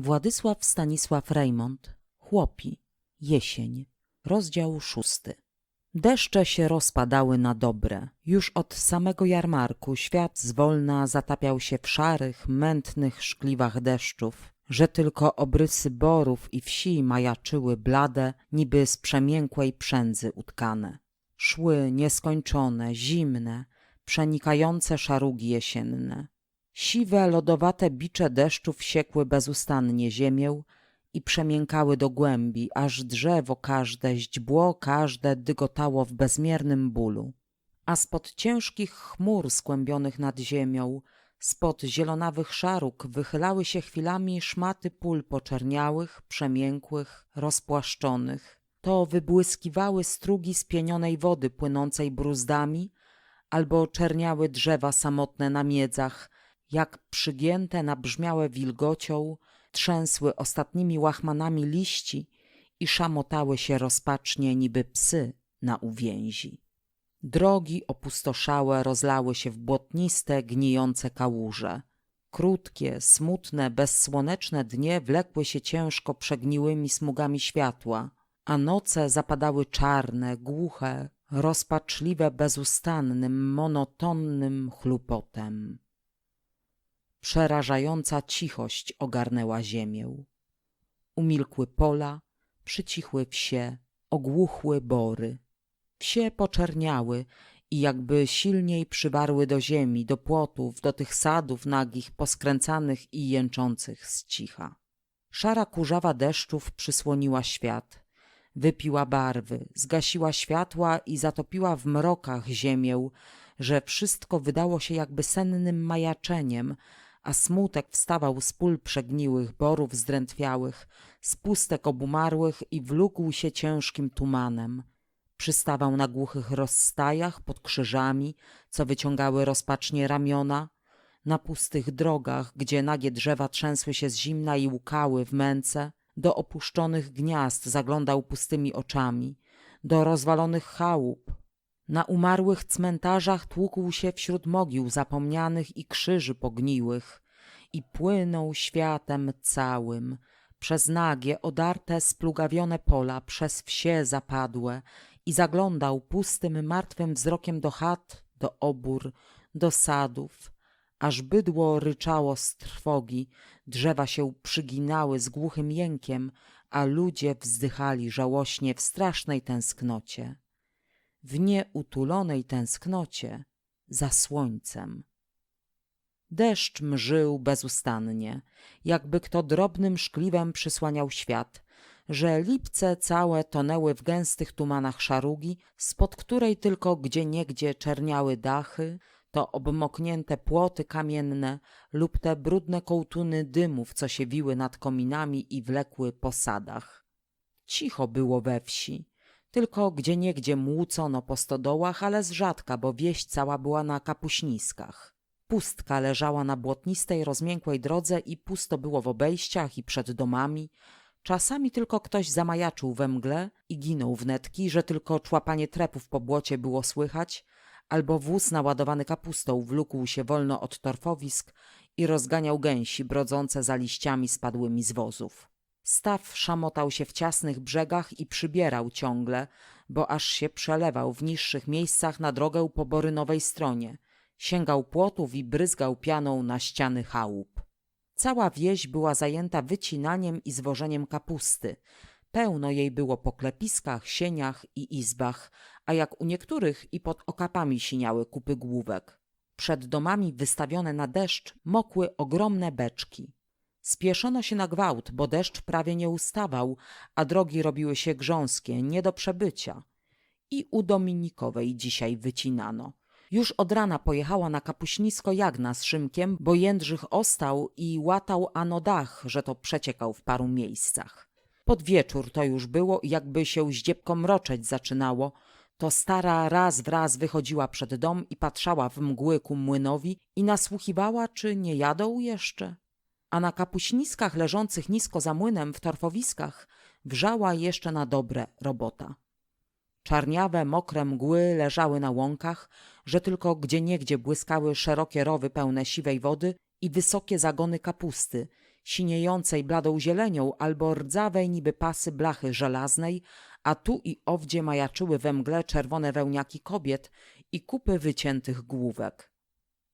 Władysław Stanisław Rejmont, Chłopi, Jesień, rozdział szósty. Deszcze się rozpadały na dobre. Już od samego jarmarku świat zwolna zatapiał się w szarych, mętnych szkliwach deszczów, że tylko obrysy borów i wsi majaczyły blade, niby z przemiękłej przędzy utkane. Szły nieskończone, zimne, przenikające szarugi jesienne. Siwe, lodowate bicze deszczów siekły bezustannie ziemię i przemiękały do głębi, aż drzewo każde, źdźbło każde dygotało w bezmiernym bólu. A spod ciężkich chmur skłębionych nad ziemią, spod zielonawych szaruk wychylały się chwilami szmaty pól poczerniałych, przemiękłych, rozpłaszczonych. To wybłyskiwały strugi spienionej wody płynącej bruzdami, albo czerniały drzewa samotne na miedzach, jak przygięte nabrzmiałe wilgocią, trzęsły ostatnimi łachmanami liści i szamotały się rozpacznie niby psy na uwięzi. Drogi opustoszałe rozlały się w błotniste, gnijące kałuże. Krótkie, smutne, bezsłoneczne dnie wlekły się ciężko przegniłymi smugami światła, a noce zapadały czarne, głuche, rozpaczliwe bezustannym, monotonnym chlupotem. Przerażająca cichość ogarnęła ziemię. Umilkły pola, przycichły wsie, ogłuchły bory. Wsie poczerniały i jakby silniej przywarły do ziemi, do płotów, do tych sadów nagich, poskręcanych i jęczących z cicha. Szara kurzawa deszczów przysłoniła świat. Wypiła barwy, zgasiła światła i zatopiła w mrokach ziemię, że wszystko wydało się jakby sennym majaczeniem, a smutek wstawał z pól przegniłych, borów zdrętwiałych, z pustek obumarłych i wlókł się ciężkim tumanem. Przystawał na głuchych rozstajach pod krzyżami, co wyciągały rozpacznie ramiona, na pustych drogach, gdzie nagie drzewa trzęsły się z zimna i łukały w męce, do opuszczonych gniazd zaglądał pustymi oczami, do rozwalonych chałup, na umarłych cmentarzach tłukł się wśród mogił zapomnianych i krzyży pogniłych i płynął światem całym, przez nagie, odarte, splugawione pola, przez wsie zapadłe i zaglądał pustym, martwym wzrokiem do chat, do obór, do sadów, aż bydło ryczało z trwogi, drzewa się przyginały z głuchym jękiem, a ludzie wzdychali żałośnie w strasznej tęsknocie w nieutulonej tęsknocie za słońcem. Deszcz mżył bezustannie, jakby kto drobnym szkliwem przysłaniał świat, że lipce całe tonęły w gęstych tumanach szarugi, spod której tylko gdzieniegdzie czerniały dachy, to obmoknięte płoty kamienne lub te brudne kołtuny dymów, co się wiły nad kominami i wlekły po sadach. Cicho było we wsi, tylko gdzieniegdzie młócono po stodołach, ale z rzadka, bo wieś cała była na kapuśniskach. Pustka leżała na błotnistej, rozmiękłej drodze i pusto było w obejściach i przed domami. Czasami tylko ktoś zamajaczył we mgle i ginął wnetki, że tylko człapanie trepów po błocie było słychać, albo wóz naładowany kapustą wlókł się wolno od torfowisk i rozganiał gęsi brodzące za liściami spadłymi z wozów. Staw szamotał się w ciasnych brzegach i przybierał ciągle, bo aż się przelewał w niższych miejscach na drogę po borynowej stronie. Sięgał płotów i bryzgał pianą na ściany chałup. Cała wieś była zajęta wycinaniem i zwożeniem kapusty. Pełno jej było po klepiskach, sieniach i izbach, a jak u niektórych i pod okapami siniały kupy główek. Przed domami wystawione na deszcz mokły ogromne beczki. Spieszono się na gwałt, bo deszcz prawie nie ustawał, a drogi robiły się grząskie, nie do przebycia. I u Dominikowej dzisiaj wycinano. Już od rana pojechała na kapuśnisko Jagna z Szymkiem, bo Jędrzych ostał i łatał ano dach, że to przeciekał w paru miejscach. Pod wieczór to już było, jakby się zdziebko mroczeć zaczynało, to stara raz w raz wychodziła przed dom i patrzała w mgły ku młynowi i nasłuchiwała, czy nie jadą jeszcze a na kapuśniskach leżących nisko za młynem w torfowiskach wrzała jeszcze na dobre robota. Czarniawe, mokre mgły leżały na łąkach, że tylko gdzieniegdzie błyskały szerokie rowy pełne siwej wody i wysokie zagony kapusty, siniejącej bladą zielenią albo rdzawej niby pasy blachy żelaznej, a tu i owdzie majaczyły we mgle czerwone wełniaki kobiet i kupy wyciętych główek.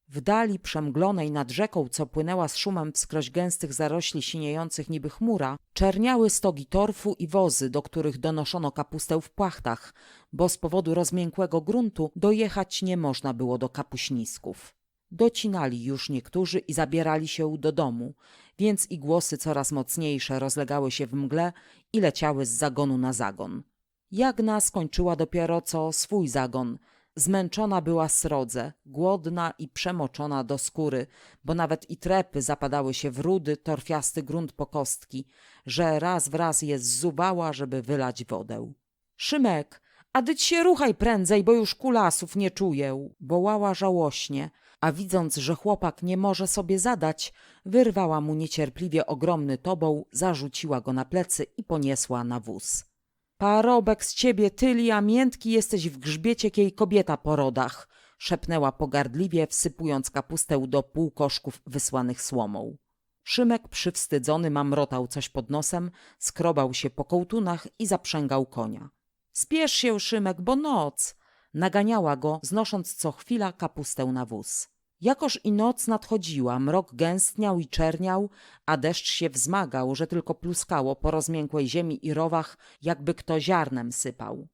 W dali przemglonej nad rzeką, co płynęła z szumem wskroś gęstych zarośli siniejących niby chmura, czerniały stogi torfu i wozy, do których donoszono kapustę w płachtach, bo z powodu rozmiękłego gruntu dojechać nie można było do kapuśnisków. Docinali już niektórzy i zabierali się do domu, więc i głosy coraz mocniejsze rozlegały się w mgle i leciały z zagonu na zagon. Jagna skończyła dopiero co swój zagon. Zmęczona była srodze, głodna i przemoczona do skóry, bo nawet i trepy zapadały się w rudy, torfiasty grunt po kostki, że raz w raz je zzuwała, żeby wylać wodę. Szymek, a dyć się ruchaj prędzej, bo już kulasów nie czuję, wołała żałośnie, a widząc, że chłopak nie może sobie zadać, wyrwała mu niecierpliwie ogromny toboł, zarzuciła go na plecy i poniesła na wóz. Parobek z ciebie tyli, a miętki jesteś w grzbiecie kiej kobieta po rodach, szepnęła pogardliwie, wsypując kapustę do półkoszków wysłanych słomą. Szymek przywstydzony mamrotał coś pod nosem, skrobał się po kołtunach i zaprzęgał konia. Spiesz się, Szymek, bo noc! Naganiała go, znosząc co chwila kapustę na wóz. Jakoż i noc nadchodziła, mrok gęstniał i czerniał, a deszcz się wzmagał, że tylko pluskało po rozmiękłej ziemi i rowach, jakby kto ziarnem sypał.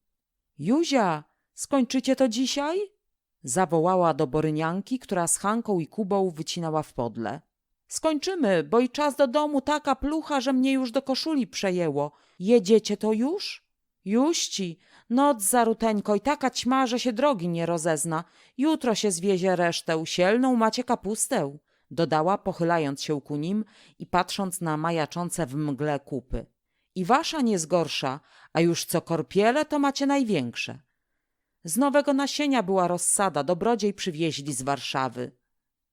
Juzia, skończycie to dzisiaj? Zawołała do Borynianki, która z Hanką i Kubą wycinała w podle. Skończymy, bo i czas do domu taka plucha, że mnie już do koszuli przejęło. Jedziecie to już? Juści, noc zaruteńko i taka ćma, że się drogi nie rozezna. Jutro się zwiezie resztę, sielną macie kapustę, dodała, pochylając się ku nim i patrząc na majaczące w mgle kupy. I wasza nie zgorsza, a już co korpiele, to macie największe. Z nowego nasienia była rozsada, dobrodziej przywieźli z Warszawy.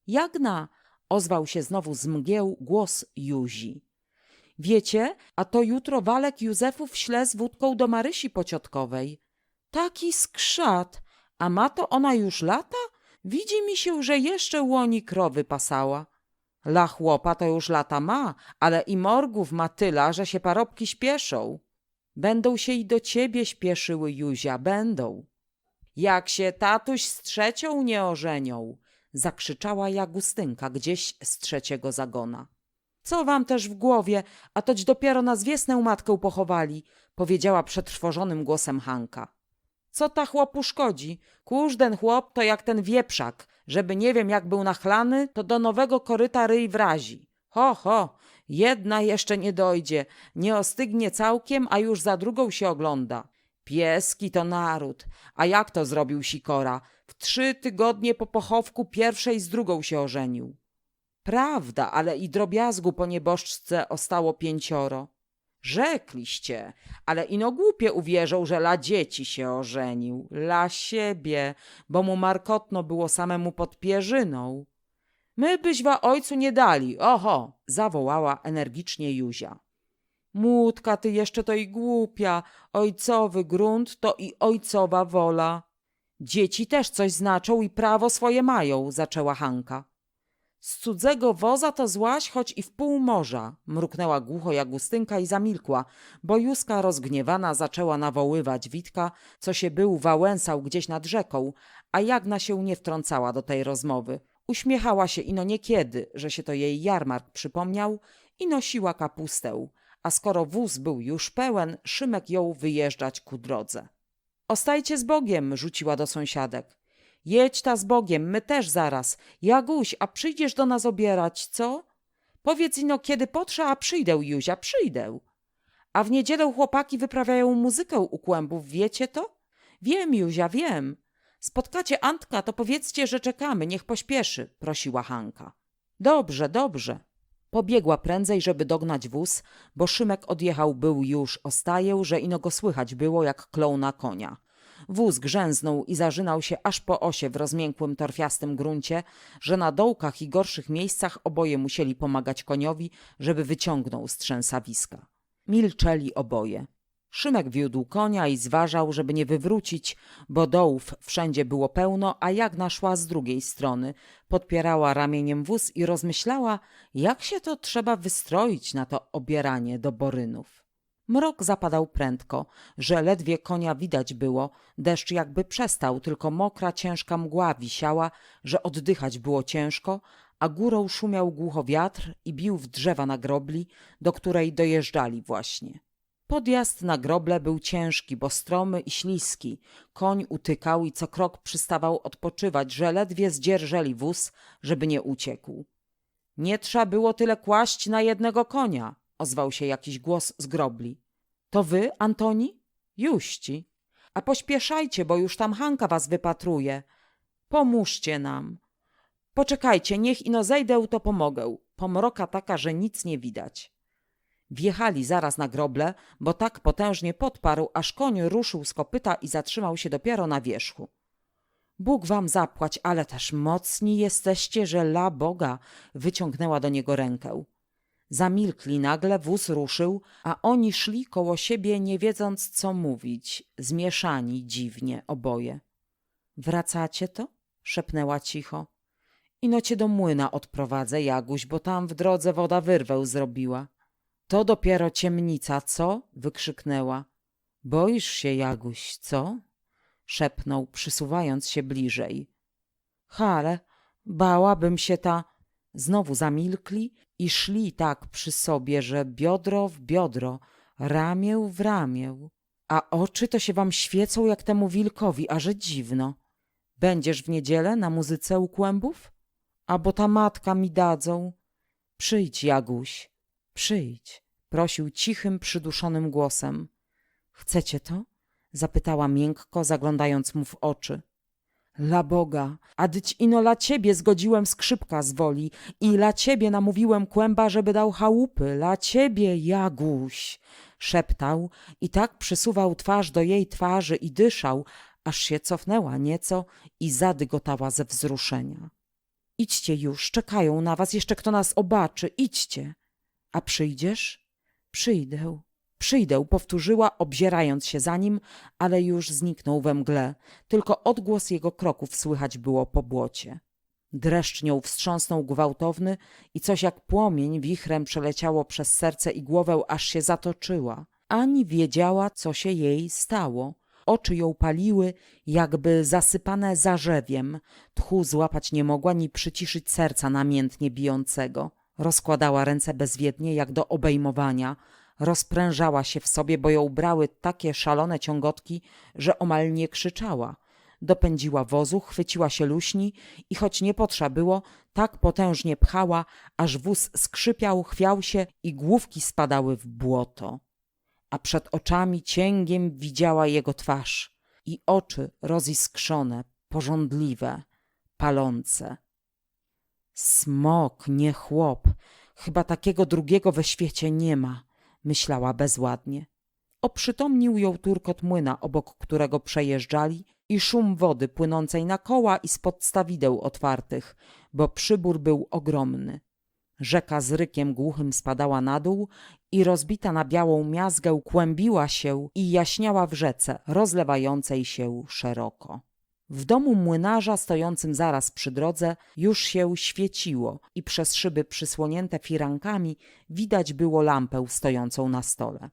Jagna, ozwał się znowu z mgieł głos Juzi. Wiecie, a to jutro Walek Józefów śle z wódką do Marysi Pociotkowej. Taki skrzat, a ma to ona już lata? Widzi mi się, że jeszcze łoni krowy pasała. La chłopa to już lata ma, ale i morgów ma tyla, że się parobki śpieszą. Będą się i do ciebie śpieszyły, Juzia, będą. Jak się tatuś z trzecią nie ożenią, zakrzyczała Jagustynka gdzieś z trzeciego zagona. Co wam też w głowie, a toć dopiero na zwiesnę matkę pochowali, powiedziała przetrwożonym głosem Hanka. Co ta chłopu szkodzi? Kóżden chłop to jak ten wieprzak, żeby nie wiem jak był nachlany, to do nowego koryta ryj wrazi. Ho, ho, jedna jeszcze nie dojdzie, nie ostygnie całkiem, a już za drugą się ogląda. Pieski to naród, a jak to zrobił Sikora? W trzy tygodnie po pochowku pierwszej z drugą się ożenił. Prawda, ale i drobiazgu po nieboszczce ostało pięcioro. Rzekliście, ale ino głupie uwierzą, że la dzieci się ożenił, la siebie, bo mu markotno było samemu pod pierzyną. My byśmy ojcu nie dali, oho, zawołała energicznie Juzia. Młódka, ty jeszcze to i głupia, ojcowy grunt to i ojcowa wola. Dzieci też coś znaczą i prawo swoje mają, zaczęła Hanka. Z cudzego woza to złaś, choć i w pół morza, mruknęła głucho Jagustynka i zamilkła, bo Józka rozgniewana zaczęła nawoływać Witka, co się był wałęsał gdzieś nad rzeką, a Jagna się nie wtrącała do tej rozmowy. Uśmiechała się ino niekiedy, że się to jej jarmark przypomniał i nosiła kapustę, a skoro wóz był już pełen, Szymek jął wyjeżdżać ku drodze. Ostajcie z Bogiem, rzuciła do sąsiadek. Jedź ta z Bogiem, my też zaraz. Jaguś, a przyjdziesz do nas obierać, co? Powiedz ino, kiedy potrze, a przyjdę, Juzia, przyjdę. A w niedzielę chłopaki wyprawiają muzykę u kłębów, wiecie to? Wiem, Juzia, wiem. Spotkacie Antka, to powiedzcie, że czekamy, niech pośpieszy, prosiła Hanka. Dobrze, dobrze. Pobiegła prędzej, żeby dognać wóz, bo Szymek odjechał był już o staję, że ino go słychać było, jak klął na konia. Wóz grzęznął i zarzynał się aż po osie w rozmiękłym torfiastym gruncie, że na dołkach i gorszych miejscach oboje musieli pomagać koniowi, żeby wyciągnął z trzęsawiska. Milczeli oboje. Szymek wiódł konia i zważał, żeby nie wywrócić, bo dołów wszędzie było pełno, a Jagna szła z drugiej strony. Podpierała ramieniem wóz i rozmyślała, jak się to trzeba wystroić na to obieranie do borynów. Mrok zapadał prędko, że ledwie konia widać było, deszcz jakby przestał, tylko mokra, ciężka mgła wisiała, że oddychać było ciężko, a górą szumiał głucho wiatr i bił w drzewa na grobli, do której dojeżdżali właśnie. Podjazd na groble był ciężki, bo stromy i śliski. Koń utykał i co krok przystawał odpoczywać, że ledwie zdzierżeli wóz, żeby nie uciekł. Nie trzeba było tyle kłaść na jednego konia, ozwał się jakiś głos z grobli. To wy, Antoni? Juści. A pośpieszajcie, bo już tam Hanka was wypatruje. Pomóżcie nam. Poczekajcie, niech ino zejdę, to pomogę. Pomroka taka, że nic nie widać. Wjechali zaraz na groble, bo tak potężnie podparł, aż koń ruszył z kopyta i zatrzymał się dopiero na wierzchu. Bóg wam zapłać, ale też mocni jesteście, że la Boga wyciągnęła do niego rękę. Zamilkli nagle, wóz ruszył, a oni szli koło siebie, nie wiedząc co mówić, zmieszani dziwnie oboje. Wracacie to? szepnęła cicho. Ino cię do młyna odprowadzę, Jaguś, bo tam w drodze woda wyrwę zrobiła. To dopiero ciemnica, co? wykrzyknęła. Boisz się, Jaguś, co? szepnął, przysuwając się bliżej. Hale, bałabym się ta. Znowu zamilkli i szli tak przy sobie, że biodro w biodro, ramię w ramię. A oczy to się wam świecą jak temu wilkowi, a że dziwno. Będziesz w niedzielę na muzyce u kłębów? A bo ta matka mi dadzą. Przyjdź, Jaguś, przyjdź, prosił cichym, przyduszonym głosem. Chcecie to? zapytała miękko, zaglądając mu w oczy. La Boga, a dyć ino la ciebie zgodziłem skrzypka z woli i la ciebie namówiłem kłęba, żeby dał chałupy, la ciebie, Jaguś, szeptał i tak przysuwał twarz do jej twarzy i dyszał, aż się cofnęła nieco i zadygotała ze wzruszenia. Idźcie już, czekają na was, jeszcze kto nas obaczy, idźcie. A przyjdziesz? Przyjdę, przyjdę, powtórzyła, obzierając się za nim, ale już zniknął we mgle, tylko odgłos jego kroków słychać było po błocie. Dreszcz nią wstrząsnął gwałtowny i coś jak płomień wichrem przeleciało przez serce i głowę, aż się zatoczyła. Ani wiedziała, co się jej stało. Oczy ją paliły, jakby zasypane zarzewiem. Tchu złapać nie mogła, ni przyciszyć serca namiętnie bijącego. Rozkładała ręce bezwiednie, jak do obejmowania. Rozprężała się w sobie, bo ją brały takie szalone ciągotki, że omal nie krzyczała. Dopędziła wozu, chwyciła się luśni i choć nie potrza było, tak potężnie pchała, aż wóz skrzypiał, chwiał się i główki spadały w błoto. A przed oczami cięgiem widziała jego twarz i oczy roziskrzone, pożądliwe, palące. Smok, nie chłop. Chyba takiego drugiego we świecie nie ma, myślała bezładnie. Oprzytomnił ją turkot młyna, obok którego przejeżdżali i szum wody płynącej na koła i spod stawideł otwartych, bo przybór był ogromny. Rzeka z rykiem głuchym spadała na dół i rozbita na białą miazgę kłębiła się i jaśniała w rzece, rozlewającej się szeroko. W domu młynarza stojącym zaraz przy drodze już się świeciło i przez szyby przysłonięte firankami widać było lampę stojącą na stole.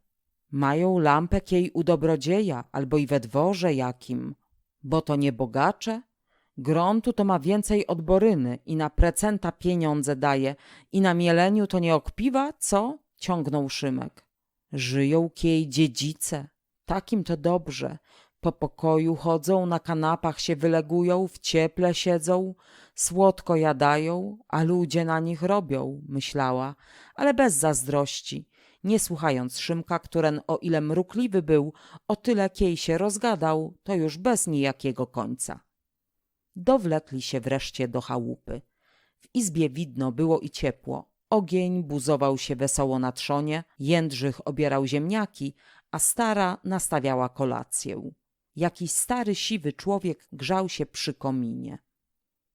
Mają lampę kiej u dobrodzieja albo i we dworze jakim, bo to nie bogacze? Gruntu to ma więcej od boryny i na precenta pieniądze daje i na mieleniu to nie okpiwa, co? Ciągnął Szymek. Żyją kiej dziedzice. Takim to dobrze. Po pokoju chodzą, na kanapach się wylegują, w cieple siedzą, słodko jadają, a ludzie na nich robią, myślała, ale bez zazdrości, nie słuchając Szymka, któren o ile mrukliwy był, o tyle kiej się rozgadał, to już bez nijakiego końca. Dowlekli się wreszcie do chałupy. W izbie widno było i ciepło. Ogień buzował się wesoło na trzonie, Jędrzych obierał ziemniaki, a stara nastawiała kolację. Jakiś stary, siwy człowiek grzał się przy kominie.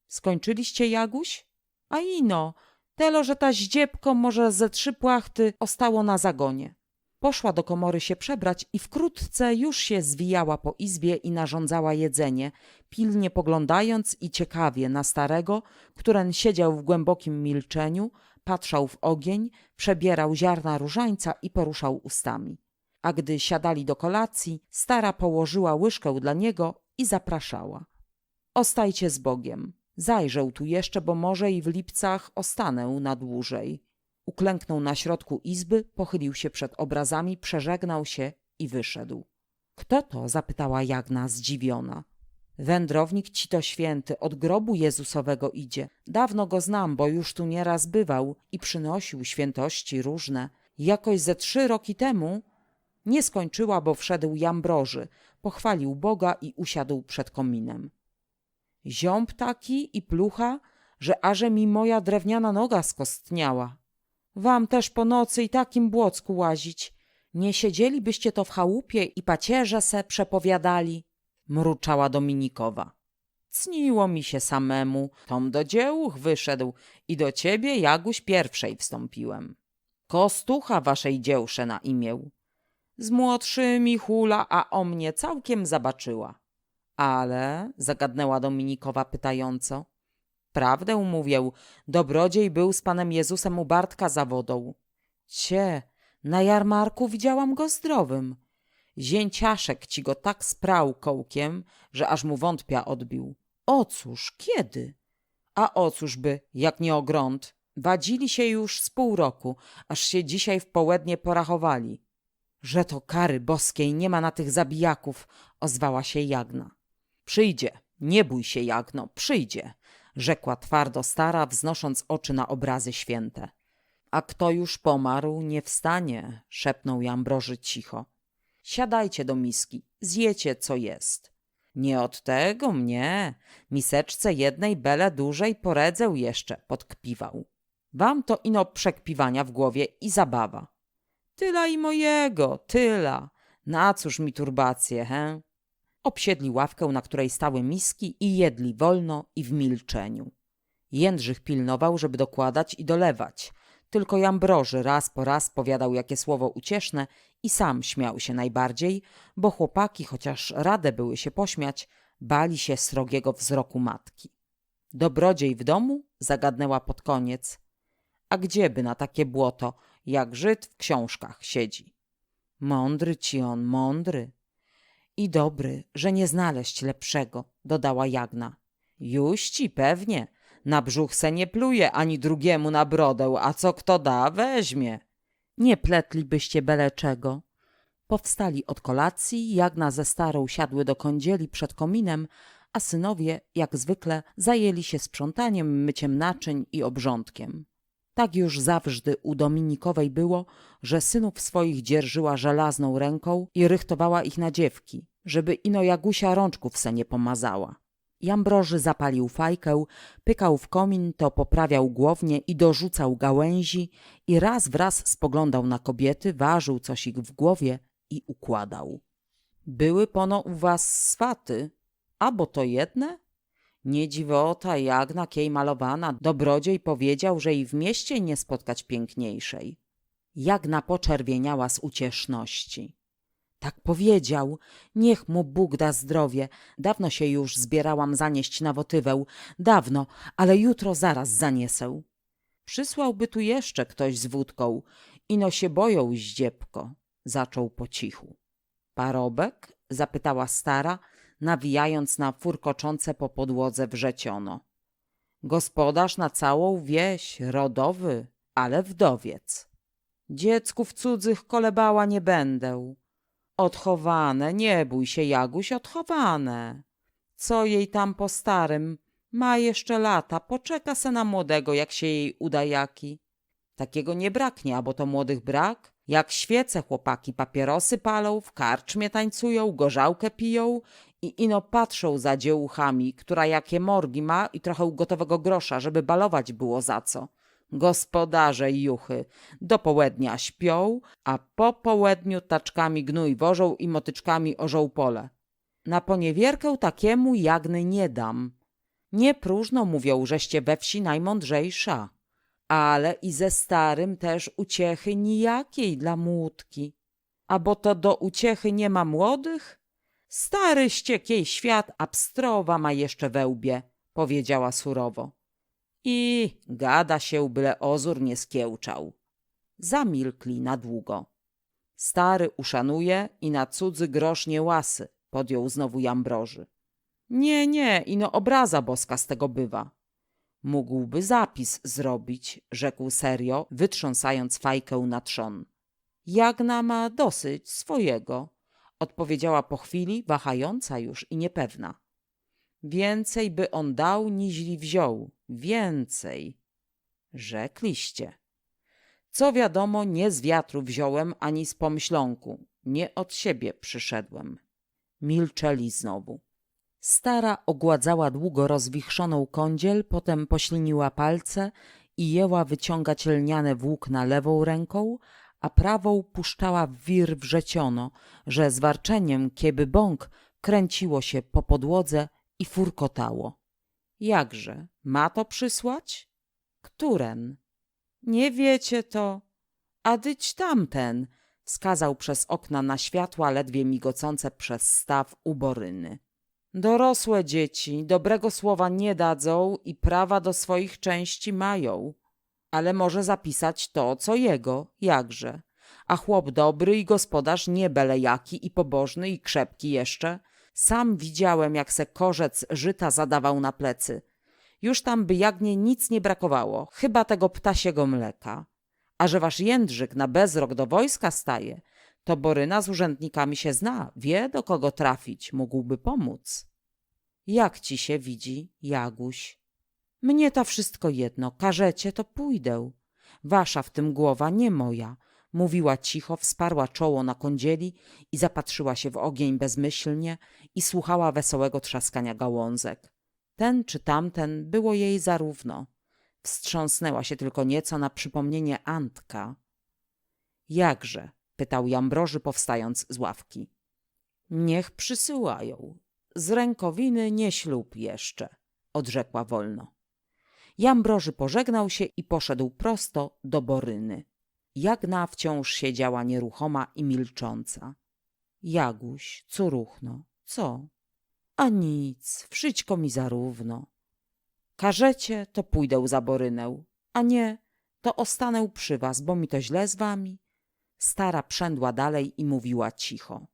Skończyliście, Jaguś? A ino, telo, że ta zdziebko może ze trzy płachty ostało na zagonie. Poszła do komory się przebrać i wkrótce już się zwijała po izbie i narządzała jedzenie, pilnie poglądając i ciekawie na starego, któren siedział w głębokim milczeniu, patrzał w ogień, przebierał ziarna różańca i poruszał ustami. A gdy siadali do kolacji, stara położyła łyżkę dla niego i zapraszała. Ostajcie z Bogiem. Zajrzę tu jeszcze, bo może i w lipcach ostanę na dłużej. Uklęknął na środku izby, pochylił się przed obrazami, przeżegnał się i wyszedł. Kto to? zapytała Jagna zdziwiona. Wędrownik ci to święty, od grobu Jezusowego idzie. Dawno go znam, bo już tu nieraz bywał i przynosił świętości różne. Jakoś ze trzy roki temu nie skończyła, bo wszedł Jambroży, pochwalił Boga i usiadł przed kominem. Ziąb taki i plucha, że aże mi moja drewniana noga skostniała. Wam też po nocy i takim błocku łazić. Nie siedzielibyście to w chałupie i pacierze se przepowiadali, mruczała Dominikowa. Cniło mi się samemu, tom do dziełuch wyszedł i do ciebie, Jaguś, pierwszej wstąpiłem. Kostucha waszej dziełsze na imię. Z młodszymi hula, a o mnie całkiem zabaczyła. Ale, zagadnęła Dominikowa pytająco, prawdę mówię, dobrodziej był z panem Jezusem u Bartka za wodą. Cie, na jarmarku widziałam go zdrowym. Zięciaszek ci go tak sprał kołkiem, że aż mu wątpia odbił. O cóż, kiedy? A o cóż by, jak nie o grąd. Wadzili się już z pół roku, aż się dzisiaj w połednie porachowali. Że to kary boskiej nie ma na tych zabijaków, ozwała się Jagna. Przyjdzie, nie bój się, Jagno, przyjdzie, rzekła twardo stara, wznosząc oczy na obrazy święte. A kto już pomarł, nie wstanie, szepnął Jambroży cicho. Siadajcie do miski, zjecie co jest. Nie od tego mnie, miseczce jednej bele dużej poredzę jeszcze, podkpiwał. Wam to ino przekpiwania w głowie i zabawa. Tyla i mojego, tyla. Na cóż mi turbacje, he? Obsiedli ławkę, na której stały miski i jedli wolno i w milczeniu. Jędrzych pilnował, żeby dokładać i dolewać. Tylko Jambroży raz po raz powiadał jakie słowo ucieszne i sam śmiał się najbardziej, bo chłopaki, chociaż rade były się pośmiać, bali się srogiego wzroku matki. Dobrodziej w domu? zagadnęła pod koniec. A gdzieby na takie błoto, jak Żyd w książkach siedzi. Mądry ci on, mądry. I dobry, że nie znaleźć lepszego, dodała Jagna. Juści, pewnie. Na brzuch se nie pluje, ani drugiemu na brodę, a co kto da, weźmie. Nie pletlibyście byle czego. Powstali od kolacji, Jagna ze starą siadły do kądzieli przed kominem, a synowie, jak zwykle, zajęli się sprzątaniem, myciem naczyń i obrządkiem. Tak już zawsze u Dominikowej było, że synów swoich dzierżyła żelazną ręką i rychtowała ich na dziewki, żeby ino Jagusia rączków se nie pomazała. Jambroży zapalił fajkę, pykał w komin, to poprawiał głownie i dorzucał gałęzi i raz wraz spoglądał na kobiety, ważył coś ich w głowie i układał. Były pono u was swaty, a bo to jedne? Nie dziwota, jak na kiej malowana, dobrodziej powiedział, że i w mieście nie spotkać piękniejszej. Jagna poczerwieniała z ucieszności. Tak powiedział. Niech mu Bóg da zdrowie. Dawno się już zbierałam zanieść na wotywę. Dawno, ale jutro zaraz zaniesę. Przysłałby tu jeszcze ktoś z wódką. Ino się boją zdziebko. Zaczął po cichu. Parobek? Zapytała stara, nawijając na furkoczące po podłodze wrzeciono. Gospodarz na całą wieś, rodowy, ale wdowiec. Dziecków cudzych kolebała nie będę. Odchowane, nie bój się, Jaguś, odchowane. Co jej tam po starym? Ma jeszcze lata, poczeka se na młodego, jak się jej uda jaki. Takiego nie braknie, a bo to młodych brak. Jak świece chłopaki papierosy palą, w karczmie tańcują, gorzałkę piją i ino patrzą za dziełuchami, która jakie morgi ma i trochę gotowego grosza, żeby balować było za co. Gospodarze juchy do połednia śpią, a po połedniu taczkami gnój wożą i motyczkami orzą pole. Na poniewierkę takiemu jagny nie dam. Nie próżno mówią, żeście we wsi najmądrzejsza, ale i ze starym też uciechy nijakiej dla młódki. A bo to do uciechy nie ma młodych? Stary ściekiej świat, a pstrowa ma jeszcze we łbie, powiedziała surowo. I gada się, byle ozór nie skiełczał. Zamilkli na długo. Stary uszanuje i na cudzy grosz nie łasy, podjął znowu Jambroży. Nie, nie, ino obraza boska z tego bywa. Mógłby zapis zrobić, rzekł serio, wytrząsając fajkę na trzon. Jagna ma dosyć swojego, odpowiedziała po chwili, wahająca już i niepewna. Więcej by on dał, niźli wziął, więcej. Rzekliście. Co wiadomo, nie z wiatru wziąłem, ani z pomyśląku, nie od siebie przyszedłem. Milczeli znowu. Stara ogładzała długo rozwichrzoną kądziel, potem pośliniła palce i jęła wyciągać lniane włókna lewą ręką, a prawą puszczała w wir wrzeciono, że z warczeniem kieby bąk kręciło się po podłodze i furkotało. Jakże, ma to przysłać? Któren? Nie wiecie to. A dyć tamten, wskazał przez okna na światła ledwie migocące przez staw u Boryny. Dorosłe dzieci dobrego słowa nie dadzą i prawa do swoich części mają, ale może zapisać to, co jego, jakże. A chłop dobry i gospodarz nie byle jaki i pobożny i krzepki jeszcze. Sam widziałem, jak se korzec żyta zadawał na plecy. Już tam by jagnie nic nie brakowało, chyba tego ptasiego mleka. A że wasz Jędrzyk na bezrok do wojska staje, to Boryna z urzędnikami się zna, wie do kogo trafić, mógłby pomóc. Jak ci się widzi, Jaguś? Mnie to wszystko jedno, każecie, to pójdę. Wasza w tym głowa, nie moja. Mówiła cicho, wsparła czoło na kądzieli i zapatrzyła się w ogień bezmyślnie i słuchała wesołego trzaskania gałązek. Ten czy tamten było jej zarówno. Wstrząsnęła się tylko nieco na przypomnienie Antka. Jakże? Pytał Jambroży, powstając z ławki. Niech przysyłają. Z rękowiny nie ślub jeszcze, odrzekła wolno. Jambroży pożegnał się i poszedł prosto do Boryny. Jagna wciąż siedziała nieruchoma i milcząca. Jaguś, curuchno, co? A nic, wszystko mi zarówno. Każecie, to pójdę za Borynę, a nie, to ostanę przy was, bo mi to źle z wami. Stara przędła dalej i mówiła cicho.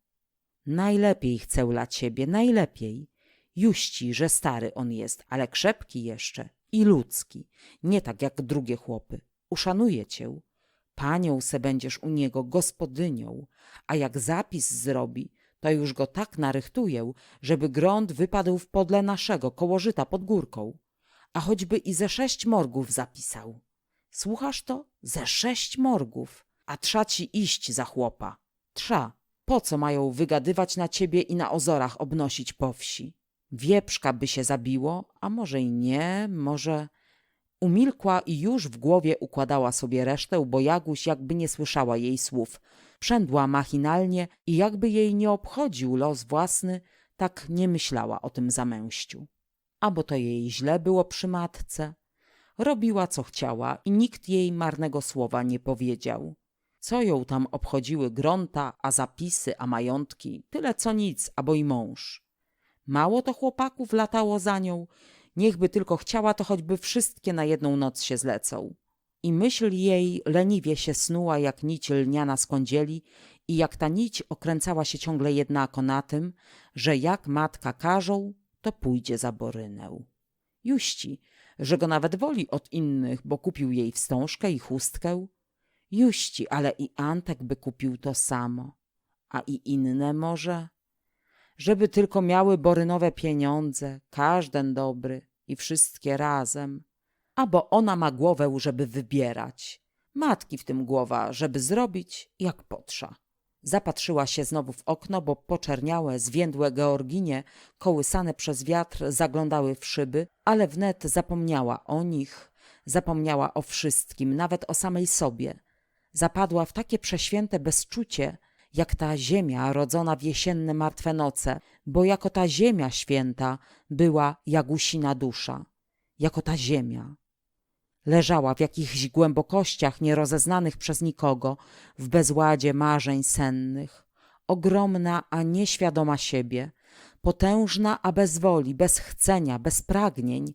Najlepiej chcę dla ciebie, najlepiej. Juści, że stary on jest, ale krzepki jeszcze i ludzki, nie tak jak drugie chłopy. Uszanuję cię. Panią se będziesz u niego gospodynią, a jak zapis zrobi, to już go tak narychtuję, żeby grąd wypadł w podle naszego, koło żyta pod górką. A choćby i ze sześć morgów zapisał. Słuchasz to? Ze sześć morgów. A trza ci iść za chłopa. Trza. Po co mają wygadywać na ciebie i na ozorach obnosić po wsi? Wieprzka by się zabiło, a może i nie, może... Umilkła i już w głowie układała sobie resztę, bo Jaguś jakby nie słyszała jej słów. Przędła machinalnie i jakby jej nie obchodził los własny, tak nie myślała o tym zamęściu. A bo to jej źle było przy matce. Robiła co chciała i nikt jej marnego słowa nie powiedział. Co ją tam obchodziły grąta, a zapisy, a majątki, tyle co nic, albo i mąż. Mało to chłopaków latało za nią, niechby tylko chciała, to choćby wszystkie na jedną noc się zlecą. I myśl jej leniwie się snuła jak nić lniana z kądzieli i jak ta nić okręcała się ciągle jednako na tym, że jak matka każą, to pójdzie za Borynę. Juści, że go nawet woli od innych, bo kupił jej wstążkę i chustkę. Juści, ale i Antek by kupił to samo. A i inne może? Żeby tylko miały borynowe pieniądze, każden dobry i wszystkie razem. A bo ona ma głowę, żeby wybierać. Matki w tym głowa, żeby zrobić jak potrza. Zapatrzyła się znowu w okno, bo poczerniałe, zwiędłe georginie, kołysane przez wiatr, zaglądały w szyby, ale wnet zapomniała o nich, zapomniała o wszystkim, nawet o samej sobie. Zapadła w takie prześwięte bezczucie, jak ta ziemia rodzona w jesienne martwe noce, bo jako ta ziemia święta była Jagusina dusza, jako ta ziemia. Leżała w jakichś głębokościach nierozeznanych przez nikogo, w bezładzie marzeń sennych. Ogromna, a nieświadoma siebie, potężna, a bez woli, bez chcenia, bez pragnień,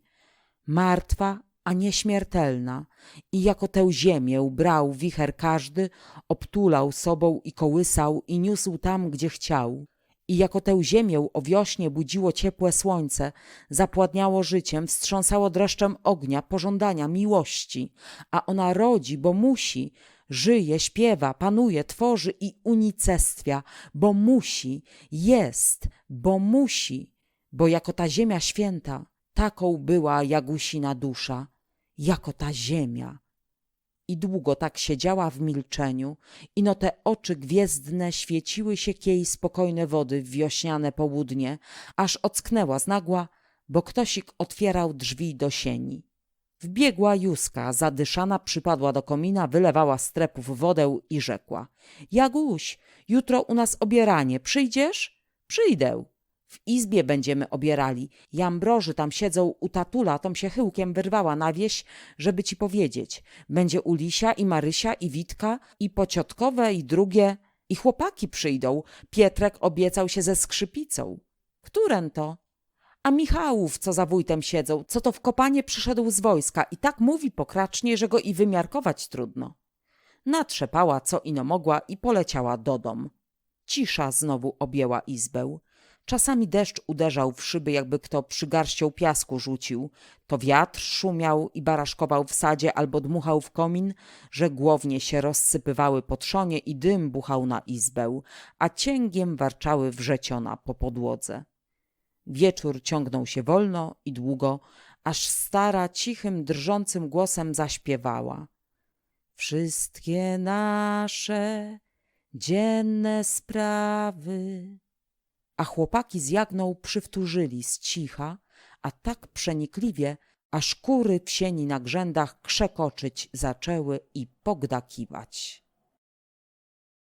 martwa, a nieśmiertelna. I jako tę ziemię brał wicher każdy, obtulał sobą i kołysał i niósł tam, gdzie chciał. I jako tę ziemię o wiośnie budziło ciepłe słońce, zapładniało życiem, wstrząsało dreszczem ognia, pożądania, miłości, a ona rodzi, bo musi, żyje, śpiewa, panuje, tworzy i unicestwia, bo musi, jest, bo musi, bo jako ta ziemia święta, taką była Jagusina dusza, jako ta ziemia. I długo tak siedziała w milczeniu, ino te oczy gwiezdne świeciły się kiej spokojne wody w wiośniane południe, aż ocknęła znagła, bo ktośik otwierał drzwi do sieni. Wbiegła Józka, zadyszana, przypadła do komina, wylewała z trepów wodę i rzekła – Jaguś, jutro u nas obieranie, przyjdziesz? – Przyjdę. W izbie będziemy obierali. Jambroży tam siedzą u tatula, tom się chyłkiem wyrwała na wieś, żeby ci powiedzieć. Będzie u Lisia i Marysia i Witka i pociotkowe i drugie. I chłopaki przyjdą. Pietrek obiecał się ze skrzypicą. Któren to? A Michałów, co za wójtem siedzą, co to w kopanie przyszedł z wojska i tak mówi pokracznie, że go i wymiarkować trudno. Natrzepała, co ino mogła i poleciała do dom. Cisza znowu objęła izbę. Czasami deszcz uderzał w szyby, jakby kto przygarścią piasku rzucił. To wiatr szumiał i baraszkował w sadzie albo dmuchał w komin, że głownie się rozsypywały po trzonie i dym buchał na izbę, a cięgiem warczały wrzeciona po podłodze. Wieczór ciągnął się wolno i długo, aż stara cichym, drżącym głosem zaśpiewała. Wszystkie nasze dzienne sprawy a chłopaki z Jagną przywtórzyli z cicha, a tak przenikliwie, aż kury w sieni na grzędach krzekoczyć zaczęły i pogdakiwać.